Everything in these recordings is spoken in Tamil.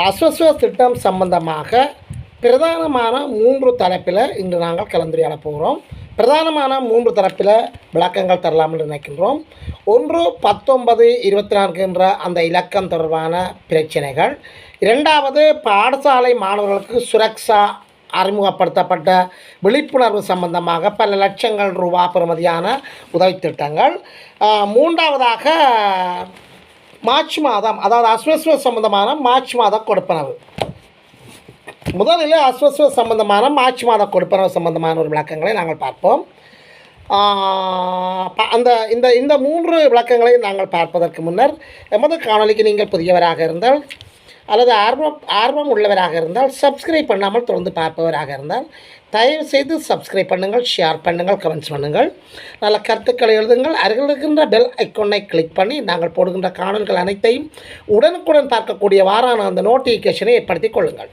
அஸ்வஸ்வ திட்டம் சம்பந்தமாக பிரதானமான மூன்று தலைப்பில் இன்று நாங்கள் கலந்துரையாட போகிறோம் பிரதானமான மூன்று தரப்பில் விளக்கங்கள் தரலாம் என்று நினைக்கின்றோம். ஒன்று பத்தொன்பது இருபத்தி நான்கு என்ற அந்த இலக்கம் தொடர்பான பிரச்சனைகள். இரண்டாவது பாடசாலை மாணவர்களுக்கு சுரக்ஷா அறிமுகப்படுத்தப்பட்ட விழிப்புணர்வு சம்பந்தமாக பல லட்சங்கள் ரூபா பெறுமதியான உதவித் திட்டங்கள் மூன்றாவதாக மார்ச் மாதம் அதாவது அஸ்வஸ்வ சம்பந்தமான மார்ச் மாத கொடுப்பனவு. முதலில் அஸ்வஸ்வ சம்பந்தமான மார்ச் மாத கொடுப்பனவு சம்பந்தமான ஒரு விளக்கங்களை நாங்கள் பார்ப்போம். அந்த இந்த இந்த மூன்று விளக்கங்களை நாங்கள் பார்ப்பதற்கு முன்னர் எமது காணொளிக்கு நீங்கள் புதியவராக இருந்தால் அல்லது ஆர்வம் ஆர்வம் உள்ளவராக இருந்தால் சப்ஸ்கிரைப் பண்ணாமல் தொடர்ந்து பார்ப்பவராக இருந்தால் தயவு செய்து சப்ஸ்கிரைப் பண்ணுங்கள் ஷேர் பண்ணுங்கள் கமெண்ட்ஸ் பண்ணுங்கள். நல்ல கருத்துக்களை எழுதுங்கள். அருகில் இருக்கின்ற பெல் ஐக்கோனை கிளிக் பண்ணி நாங்கள் போடுகின்ற காணல்கள் அனைத்தையும் உடனுக்குடன் பார்க்கக்கூடிய வாரான அந்த நோட்டிஃபிகேஷனை ஏற்படுத்திக் கொள்ளுங்கள்.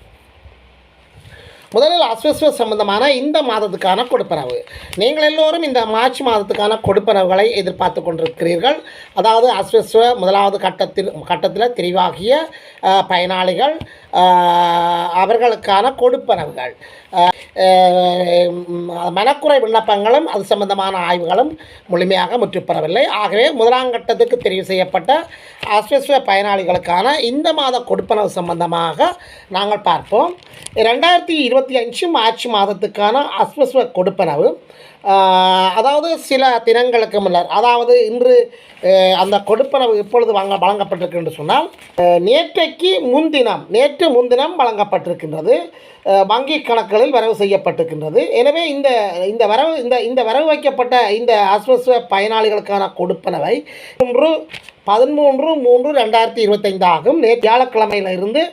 முதலில் அஸ்வஸ்வ சம்பந்தமான இந்த மாதத்துக்கான கொடுப்பனவு. நீங்கள் எல்லோரும் இந்த மார்ச் மாதத்துக்கான கொடுப்பனவுகளை எதிர்பார்த்து கொண்டிருக்கிறீர்கள். அதாவது அஸ்வஸ்வ முதலாவது கட்டத்தில் கட்டத்தில் தெரிவாகிய பயனாளிகள் அவர்களுக்கான கொடுப்பனவுகள். மனக்குறை விண்ணப்பங்களும் அது சம்பந்தமான ஆய்வுகளும் முழுமையாக முற்றுப்பெறவில்லை ஆகவே முதலாம் கட்டத்துக்கு தெரிவு செய்யப்பட்ட அஸ்வஸ்வ பயனாளிகளுக்கான இந்த மாத கொடுப்பனவு சம்பந்தமாக நாங்கள் பார்ப்போம். ரெண்டாயிரத்தி இருபத்தி அஞ்சு மார்ச் மாதத்துக்கான அஸ்வஸ்வ கொடுப்பனவு அதாவது சில தினங்களுக்கு முன்னர் அதாவது இன்று அந்த கொடுப்பனவு இப்பொழுது வாங்க வழங்கப்பட்டிருக்கு என்று சொன்னால் நேற்றைக்கு முன்தினம் நேற்று முன்தினம் வழங்கப்பட்டிருக்கின்றது. வங்கி கணக்குகளில் வரவு செய்யப்பட்டிருக்கின்றது. எனவே இந்த இந்த வரவு இந்த இந்த வரவு வைக்கப்பட்ட இந்த அஸ்வஸ்வ பயனாளிகளுக்கான கொடுப்பனவை ஒன்று பதிமூன்று மூன்று ரெண்டாயிரத்தி இருபத்தைந்து ஆகும். நேற்று வியாழக்கிழமையிலிருந்து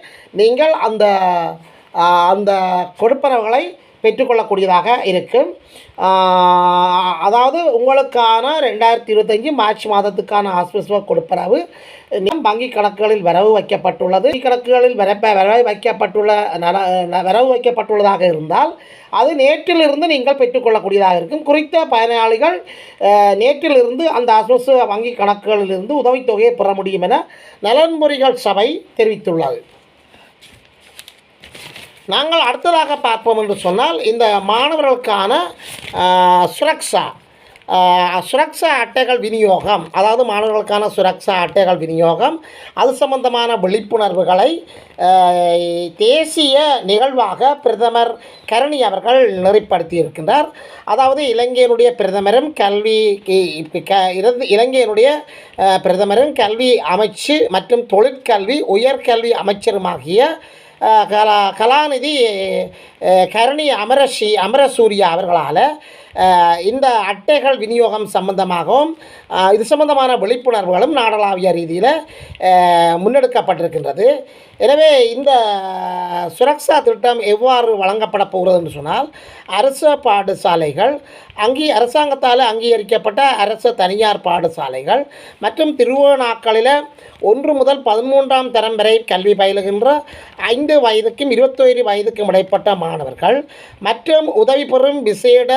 நீங்கள் அந்த அந்த கொடுப்பனவுகளை பெற்றுக்கொள்ளக்கூடியதாக இருக்கும் அதாவது உங்களுக்கான ரெண்டாயிரத்தி இருபத்தஞ்சி மார்ச் மாதத்துக்கான ஆஸ்வஸ்வ கொடுப்பனவு. இன்னும் வங்கி கணக்குகளில் வரவு வைக்கப்பட்டுள்ளது. வங்கி கணக்குகளில் வரப்ப வரவு வைக்கப்பட்டுள்ள நல வரவு வைக்கப்பட்டுள்ளதாக இருந்தால் அது நேற்றிலிருந்து நீங்கள் பெற்றுக்கொள்ளக்கூடியதாக இருக்கும். குறித்த பயனாளிகள் நேற்றிலிருந்து அந்த அஸ்வஸ்வ வங்கி கணக்குகளிலிருந்து உதவித்தொகையை பெற முடியும் என நலன்முறைகள் சபை தெரிவித்துள்ளது. நாங்கள் அடுத்ததாக பார்ப்போம் என்று சொன்னால் இந்த மாணவர்களுக்கான சுரக்ஷா சுரக்ஷா அட்டைகள் விநியோகம் அதாவது மாணவர்களுக்கான சுரக்ஷா அட்டைகள் விநியோகம் அது சம்பந்தமான விழிப்புணர்வுகளை தேசிய நிகழ்வாக பிரதமர் கரணி அவர்கள் நெறிப்படுத்தி இருக்கின்றார் அதாவது இலங்கையினுடைய பிரதமரும் கல்வி க- இருந்து- இலங்கையினுடைய பிரதமரும் கல்வி அமைச்சு மற்றும் தொழிற்கல்வி உயர்கல்வி அமைச்சருமாகிய கலா கலாநிதி கரணி கருணி அமரசூர்யா அமரசூரியா அவர்களால் இந்த அட்டைகள் விநியோகம் சம்பந்தமாகவும் இது சம்பந்தமான விழிப்புணர்வுகளும் நாடளாவிய ரீதியில் முன்னெடுக்கப்பட்டிருக்கின்றது. எனவே இந்த சுரக்ஷா திட்டம் எவ்வாறு வழங்கப்பட போகிறது என்று சொன்னால் அரசு பாடசாலைகள் அங்கீ அரசாங்கத்தால் அங்கீகரிக்கப்பட்ட அரசு தனியார் பாடசாலைகள் மற்றும் திருவோணாக்களில் ஒன்று முதல் பதிமூன்றாம் தரம் வரை கல்வி பயிலுகின்ற ஐந்து வயதுக்கும் இருபத்தொரு வயதுக்கும் இடைப்பட்ட மாணவர்கள் மற்றும் உதவி பெறும் விசேட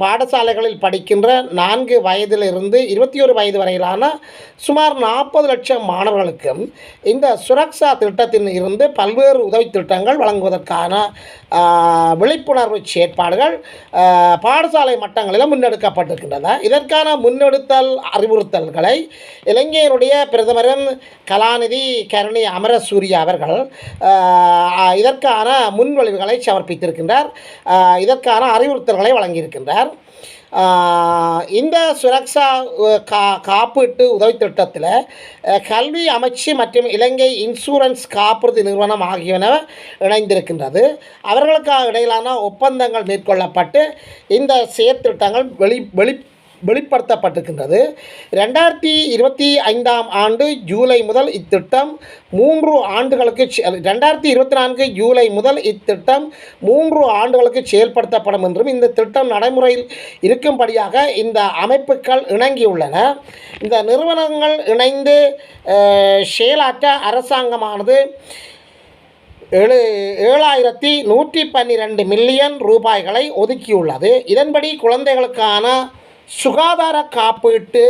பாடசாலைகளில் படிக்கின்ற நான்கு வயதிலிருந்து இருபத்தி ஒரு வயது வரையிலான சுமார் நாற்பது லட்சம் மாணவர்களுக்கும் இந்த சுரக்ஷா திட்டத்தில் இருந்து பல்வேறு உதவி திட்டங்கள் வழங்குவதற்கான விழிப்புணர்வு செயற்பாடுகள் பாடசாலை மட்டங்களில் முன்னெடுக்கப்பட்டிருக்கின்றன. இதற்கான முன்னெடுத்தல் அறிவுறுத்தல்களை இலங்கையினுடைய பிரதமரும் கலாநிதி கருணி அமரசூரிய அவர்கள் இதற்கான முன்வழிவுகளை சமர்ப்பித்திருக்கின்றார். இதற்கான அறிவுறுத்தல்களை வழங்கியிருக்கிறார் இருக்கின்றார் இந்த சுரக்ஷா கா காப்பீட்டு உதவி திட்டத்தில் கல்வி அமைச்சு மற்றும் இலங்கை இன்சூரன்ஸ் காப்புறுதி நிறுவனம் ஆகியன இணைந்திருக்கின்றது. அவர்களுக்காக இடையிலான ஒப்பந்தங்கள் மேற்கொள்ளப்பட்டு இந்த செயற்திட்டங்கள் வெளி வெளி வெளிப்படுத்தப்பட்டிருக்கின்றது. ரெண்டாயிரத்தி இருபத்தி ஐந்தாம் ஆண்டு ஜூலை முதல் இத்திட்டம் மூன்று ஆண்டுகளுக்கு செ- ரெண்டாயிரத்தி இருபத்தி நான்கு ஜூலை முதல் இத்திட்டம் மூன்று ஆண்டுகளுக்கு செயல்படுத்தப்படும் என்றும் இந்த திட்டம் நடைமுறையில் இருக்கும்படியாக இந்த அமைப்புகள் இணங்கியுள்ளன. இந்த நிறுவனங்கள் இணைந்து செயலாற்ற அரசாங்கமானது ஏழு ஏழாயிரத்தி நூற்றி பன்னிரெண்டு மில்லியன் ரூபாய்களை ஒதுக்கியுள்ளது. இதன்படி குழந்தைகளுக்கான சுகாதார காப்பீட்டு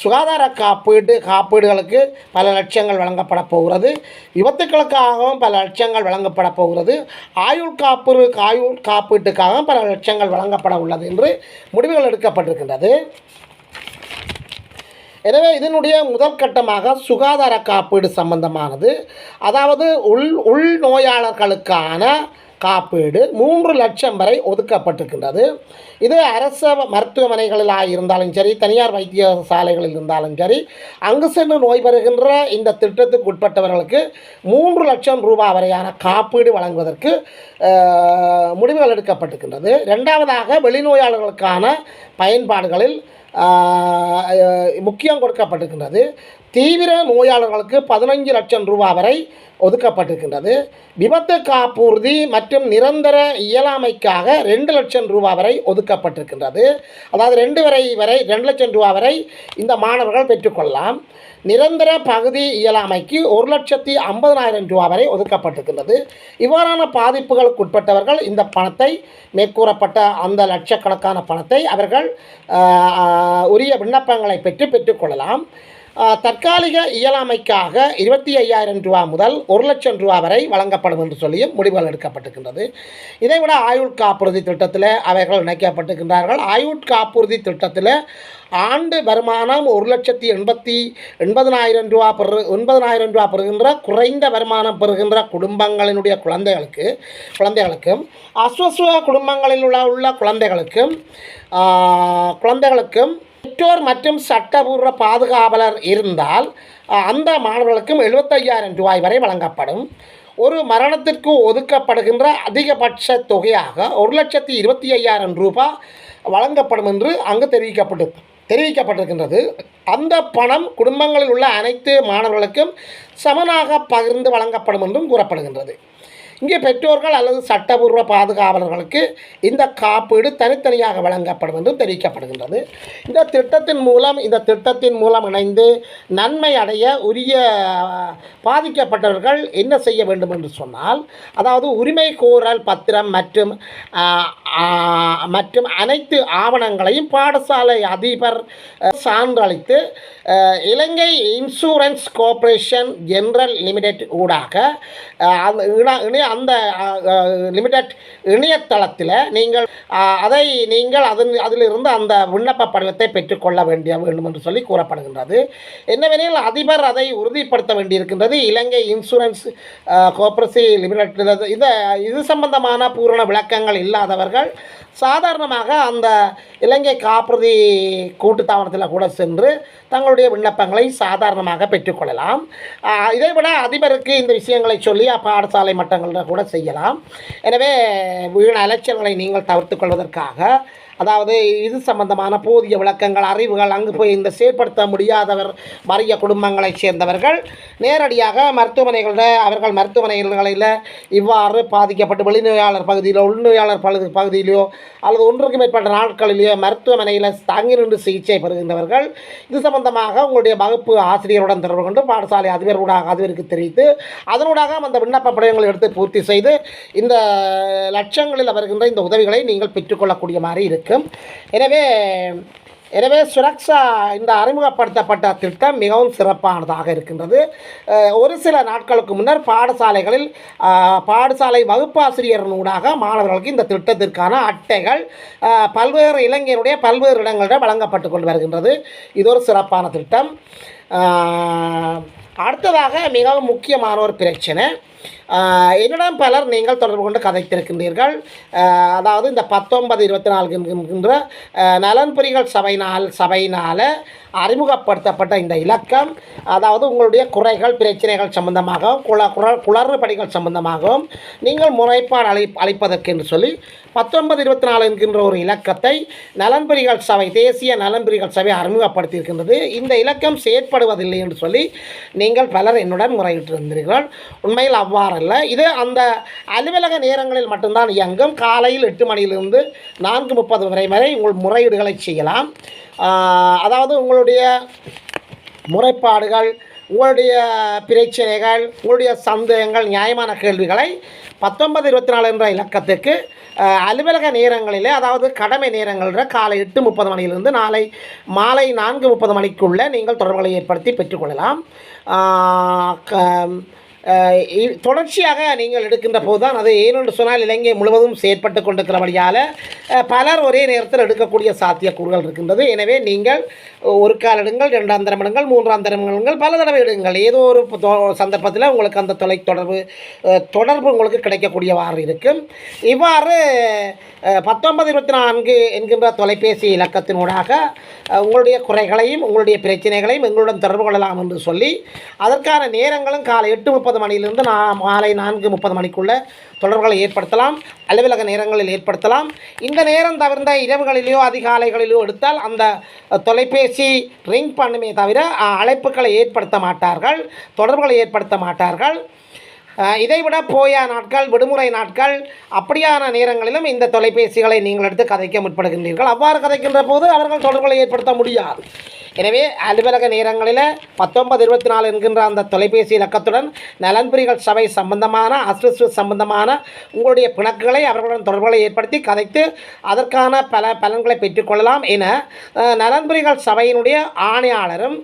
சுகாதார காப்பீட்டு காப்பீடுகளுக்கு பல லட்சங்கள் வழங்கப்பட போகிறது. விபத்துக்களுக்காகவும் பல லட்சங்கள் வழங்கப்பட போகிறது. ஆயுள் காப்பு ஆயுள் காப்பீட்டுக்காகவும் பல லட்சங்கள் வழங்கப்பட உள்ளது என்று முடிவுகள் எடுக்கப்பட்டிருக்கின்றது. எனவே இதனுடைய முதல் கட்டமாக சுகாதார காப்பீடு சம்பந்தமானது. அதாவது உள் உள் நோயாளர்களுக்கான காப்பீடு மூன்று லட்சம் வரை ஒதுக்கப்பட்டிருக்கின்றது. இது அரச மருத்துவமனைகளிலாக இருந்தாலும் சரி தனியார் வைத்தியசாலைகளில் இருந்தாலும் சரி அங்கு சென்று நோய் பெறுகின்ற இந்த திட்டத்துக்கு உட்பட்டவர்களுக்கு மூன்று லட்சம் ரூபாய் வரையான காப்பீடு வழங்குவதற்கு முடிவுகள் எடுக்கப்பட்டிருக்கின்றது. ரெண்டாவதாக வெளிநோயாளர்களுக்கான பயன்பாடுகளில் முக்கியம் கொடுக்கப்பட்டிருக்கின்றது. தீவிர நோயாளர்களுக்கு பதினஞ்சு லட்சம் ரூபா வரை ஒதுக்கப்பட்டிருக்கின்றது. விபத்து காப்புறுதி மற்றும் நிரந்தர இயலாமைக்காக ரெண்டு லட்சம் ரூபா வரை ஒதுக்கப்பட்டிருக்கின்றது. அதாவது ரெண்டு வரை வரை ரெண்டு லட்சம் ரூபா வரை இந்த மாணவர்கள் பெற்றுக்கொள்ளலாம். நிரந்தர பகுதி இயலாமைக்கு ஒரு லட்சத்தி ஐம்பதனாயிரம் ரூபா வரை ஒதுக்கப்பட்டிருக்கின்றது. இவ்வாறான பாதிப்புகளுக்கு உட்பட்டவர்கள் இந்த பணத்தை மேற்கூறப்பட்ட அந்த லட்சக்கணக்கான பணத்தை அவர்கள் உரிய விண்ணப்பங்களை பெற்று பெற்றுக்கொள்ளலாம். தற்காலிக இயலாமைக்காக இருபத்தி ஐயாயிரம் ரூபா முதல் ஒரு லட்சம் ரூபா வரை வழங்கப்படும் என்று சொல்லியும் முடிவுகள் எடுக்கப்பட்டிருக்கின்றது. இதைவிட ஆயுள் காப்புறுதி திட்டத்தில் அவைகள் இணைக்கப்பட்டிருக்கின்றார்கள். ஆயுள் காப்புறுதி திட்டத்தில் ஆண்டு வருமானம் ஒரு லட்சத்தி எண்பத்தி எண்பதனாயிரம் ரூபா பெறு எண்பதனாயிரம் ரூபா பெறுகின்ற குறைந்த வருமானம் பெறுகின்ற குடும்பங்களினுடைய குழந்தைகளுக்கு குழந்தைகளுக்கும் அஸ்வஸ்வ குடும்பங்களில் உள்ள உள்ள குழந்தைகளுக்கும் குழந்தைகளுக்கும் பெற்றோர் மற்றும் சட்டபூர்வ பாதுகாவலர் இருந்தால் அந்த மாணவர்களுக்கும் எழுபத்தையாயிரம் ரூபாய் வரை வழங்கப்படும். ஒரு மரணத்திற்கு ஒதுக்கப்படுகின்ற அதிகபட்ச தொகையாக ஒரு லட்சத்தி இருபத்தி ஐயாயிரம் ரூபாய் வழங்கப்படும் என்று அங்கு தெரிவிக்கப்பட்டு தெரிவிக்கப்பட்டிருக்கின்றது. அந்த பணம் குடும்பங்களில் உள்ள அனைத்து மாணவர்களுக்கும் சமனாக பகிர்ந்து வழங்கப்படும் என்றும் கூறப்படுகின்றது. இங்கே பெற்றோர்கள் அல்லது சட்டபூர்வ பாதுகாவலர்களுக்கு இந்த காப்பீடு தனித்தனியாக வழங்கப்படும் என்றும் தெரிவிக்கப்படுகின்றது. இந்த திட்டத்தின் மூலம் இந்த திட்டத்தின் மூலம் இணைந்து நன்மை அடைய உரிய பாதிக்கப்பட்டவர்கள் என்ன செய்ய வேண்டும் என்று சொன்னால் அதாவது உரிமை கோரல் பத்திரம் மற்றும் மற்றும் அனைத்து ஆவணங்களையும் பாடசாலை அதிபர் சான்றளித்து Ilangai insurance cooperation general limited ஊடாக அந்த இணைய அந்த லிமிடெட் இணையதளத்தில் நீங்கள் அதை நீங்கள் அதன் அதிலிருந்து அந்த விண்ணப்ப படிவத்தை பெற்றுக்கொள்ள வேண்டிய வேண்டும் என்று சொல்லி கூறப்படுகின்றது. என்னவெனில் அதிபர் அதை உறுதிப்படுத்த வேண்டியிருக்கின்றது. இலங்கை இன்சூரன்ஸ் கோஆபரேசிவ் லிமிடெட் இந்த இது சம்பந்தமான பூரண விளக்கங்கள் இல்லாதவர்கள் சாதாரணமாக அந்த இலங்கை காப்புறுதி கூட்டுத்தாபனத்தில் கூட சென்று தங்களுடைய விண்ணப்பங்களை சாதாரணமாக பெற்றுக்கொள்ளலாம் இதைவிட அதிபருக்கு இந்த விஷயங்களை சொல்லி பாடசாலை கூட செய்யலாம். எனவே வீண் அலைச்சல்களை நீங்கள் தவிர்த்து கொள்வதற்காக அதாவது இது சம்பந்தமான போதிய விளக்கங்கள் அறிவுகள் அங்கு போய் இந்த செயற்படுத்த முடியாதவர் மறிய குடும்பங்களைச் சேர்ந்தவர்கள். நேரடியாக மருத்துவமனைகளில் அவர்கள் மருத்துவமனைகளில் இவ்வாறு பாதிக்கப்பட்டு வெளிநோயாளர் பகுதியிலோ உள்நோயாளர் பகுதி பகுதியிலோ அல்லது ஒன்றுக்கு மேற்பட்ட நாட்களிலேயோ மருத்துவமனையில் தங்கி நின்று சிகிச்சை பெறுகின்றவர்கள். இது சம்பந்தமாக உங்களுடைய வகுப்பு ஆசிரியருடன் தொடர்பு கொண்டு பாடசாலை அதிபரூடாக அதிபருக்கு தெரிவித்து அதனூடாக அந்த விண்ணப்ப படிவங்களை எடுத்து பூர்த்தி செய்து இந்த லட்சங்களில் வருகின்ற இந்த உதவிகளை நீங்கள் பெற்றுக்கொள்ளக்கூடிய மாதிரி இருக்கும் எனவே எனவே சுரக்ஷா இந்த அறிமுகப்படுத்தப்பட்ட திட்டம் மிகவும் சிறப்பானதாக இருக்கின்றது. ஒரு சில நாட்களுக்கு முன்னர் பாடசாலைகளில் பாடசாலை வகுப்பாசிரியர்களூடாக மாணவர்களுக்கு இந்த திட்டத்திற்கான அட்டைகள் பல்வேறு இளைஞருடைய பல்வேறு இடங்களிடம் வழங்கப்பட்டு கொண்டு வருகின்றது. இது ஒரு சிறப்பான திட்டம். அடுத்ததாக மிகவும் முக்கியமான ஒரு பிரச்சனை. என்னிடம் பலர் நீங்கள் தொடர்பு கொண்டு கதைத்திருக்கின்றீர்கள். அதாவது இந்த பத்தொன்பது இருபத்தி நாலு என்கின்ற நலன்புரிகள் சபையினால் சபையினால் அறிமுகப்படுத்தப்பட்ட இந்த இலக்கம் அதாவது உங்களுடைய குறைகள் பிரச்சனைகள் சம்பந்தமாகவும் குள குள குளறுபடிகள் சம்பந்தமாகவும் நீங்கள் முறைப்பாடு அளி அளிப்பதற்கு என்று சொல்லி பத்தொன்பது இருபத்தி நாலு என்கின்ற ஒரு இலக்கத்தை நலன்புரிகள் சபை தேசிய நலன்புரிகள் சபை அறிமுகப்படுத்தியிருக்கின்றது. இந்த இலக்கம் செயற்படுவதில்லை என்று சொல்லி நீங்கள் பலர் என்னுடன் முறையிட்டிருந்தீர்கள். உண்மையில் அவ்வாறு அவ்வாறல்ல இது அந்த அலுவலக நேரங்களில் மட்டும்தான் இயங்கும். காலையில் எட்டு மணியிலிருந்து நான்கு முப்பது வரை வரை உங்கள் முறையீடுகளை செய்யலாம். அதாவது உங்களுடைய முறைப்பாடுகள் உங்களுடைய பிரச்சனைகள் உங்களுடைய சந்தேகங்கள் நியாயமான கேள்விகளை பத்தொன்பது இருபத்தி நாலு என்ற இலக்கத்துக்கு அலுவலக நேரங்களிலே அதாவது கடமை நேரங்களில் காலை எட்டு முப்பது மணியிலிருந்து நாளை மாலை நான்கு முப்பது மணிக்குள்ளே நீங்கள் தொடர்புகளை ஏற்படுத்தி பெற்றுக்கொள்ளலாம் க- தொடர்ச்சியாக நீங்கள் எடுக்கின்ற போது தான் அது ஏனென்று சொன்னால் இலங்கை முழுவதும் செயற்பட்டு கொண்டிருக்கிறபடியால் பலர் ஒரே நேரத்தில் எடுக்கக்கூடிய சாத்தியக்கூறுகள் இருக்கின்றது. எனவே நீங்கள் ஒரு கால் எடுங்கள் ரெண்டாம் தரம் எடுங்கள் மூன்றாம் தரம் எடுங்கள் பல தடவை எடுங்கள். ஏதோ ஒரு தொ- சந்தர்ப்பத்தில் உங்களுக்கு அந்த தொலை தொடர்பு தொடர்பு உங்களுக்கு கிடைக்கக்கூடியவாறு இருக்கும். இவ்வாறு பத்தொன்பது இருபத்தி நான்கு என்கின்ற தொலைபேசி இலக்கத்தினூடாக உங்களுடைய குறைகளையும் உங்களுடைய பிரச்சனைகளையும் எங்களுடன் தொடர்பு கொள்ளலாம் என்று சொல்லி அதற்கான நேரங்களும் காலை எட்டு முப்பது மணியிலிருந்து நான் மாலை நான்கு முப்பது மணிக்குள்ளே தொடர்புகளை ஏற்படுத்தலாம் அலுவலக நேரங்களில் ஏற்படுத்தலாம். இந்த நேரம் தவிர்ந்த இரவுகளிலேயோ அதிகாலைகளிலோ எடுத்தால் அந்த தொலைபேசி ரிங் பண்ணுமே தவிர அழைப்புகளை ஏற்படுத்த மாட்டார்கள் தொடர்புகளை ஏற்படுத்த மாட்டார்கள். இதைவிட போயா நாட்கள் விடுமுறை நாட்கள் அப்படியான நேரங்களிலும் இந்த தொலைபேசிகளை நீங்கள் எடுத்து கதைக்க முற்படுகின்றீர்கள். அவ்வாறு கதைக்கின்ற போது அவர்கள் தொடர்புகளை ஏற்படுத்த முடியாது. எனவே அலுவலக நேரங்களில் பத்தொன்பது இருபத்தி நாலு என்கின்ற அந்த தொலைபேசி இலக்கத்துடன் நலன்புரிகள் சபை சம்பந்தமான அஸ்வஸ்வ சம்பந்தமான உங்களுடைய பிணக்குகளை அவர்களுடன் தொடர்புகளை ஏற்படுத்தி கதைத்து அதற்கான பல பலன்களை பெற்றுக்கொள்ளலாம் என நலன்புரிகள் சபையினுடைய ஆணையாளரும்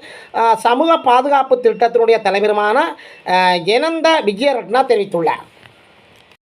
சமூக பாதுகாப்பு திட்டத்தினுடைய தலைவருமான அஹ், ஜெனந்த விஜயரட்னா தெரிவித்துள்ளார்.